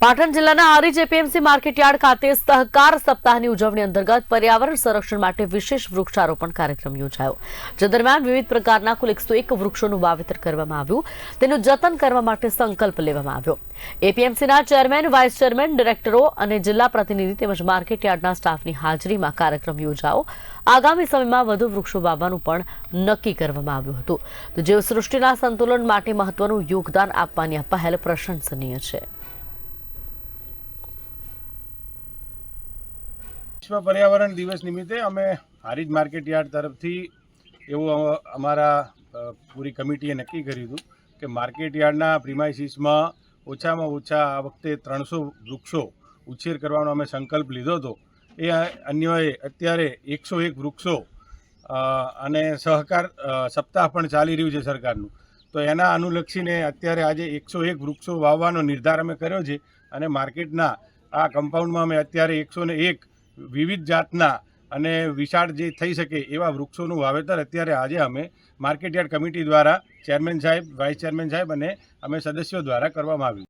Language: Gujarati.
પાટણ જિલ્લાના આરી જેપીએમસી માર્કેટયાર્ડ ખાતે સહકાર સપ્તાહની ઉજવણી અંતર્ગત પર્યાવરણ સંરક્ષણ માટે વિશેષ વૃક્ષારોપણ કાર્યક્રમ યોજાયો, જે દરમિયાન વિવિધ પ્રકારના કુલ એકસો એક વૃક્ષોનું વાવેતર કરવામાં આવ્યું, તેનું જતન કરવા માટે સંકલ્પ લેવામાં આવ્યો. એપીએમસીના ચેરમેન, વાઇસ ચેરમેન, ડિરેક્ટરો અને જિલ્લા પ્રતિનિધિ તેમજ માર્કેટયાર્ડના સ્ટાફની હાજરીમાં કાર્યક્રમ યોજાયો. આગામી સમયમાં વધુ વૃક્ષો વાવવાનું પણ નક્કી કરવામાં આવ્યું હતું. તો જીવસૃષ્ટિના સંતુલન માટે મહત્વનું યોગદાન આપવાની આ પહેલ પ્રશંસનીય છે. વિશ્વ પર્યાવરણ દિવસ નિમિત્તે અમે હારીજ માર્કેટ યાર્ડ તરફથી એવું અમારા પૂરી કમિટીએ નક્કી કર્યું હતું કે માર્કેટ યાર્ડના પ્રિમાઇસીસમાં ઓછામાં ઓછા આ વખતે ત્રણસો વૃક્ષો ઉછેર કરવાનો અમે સંકલ્પ લીધો હતો. એ અન્યોએ અત્યારે એકસો એક વૃક્ષો અને સહકાર સપ્તાહ પણ ચાલી રહ્યું છે સરકારનું. તો એના અનુલક્ષીને અત્યારે આજે એકસો એક વૃક્ષો વાવવાનો નિર્ધાર અમે કર્યો છે અને માર્કેટના આ કમ્પાઉન્ડમાં અમે અત્યારે એકસો ને એક વિવિધ જાતના અને વિશાળ જે થઈ શકે એવા વૃક્ષોનું વાવેતર અત્યારે આજે અમે માર્કેટયાર્ડ કમિટી દ્વારા ચેરમેન સાહેબ, વાઇસ ચેરમેન સાહેબ અને અમે સદસ્યો દ્વારા કરવામાં આવ્યું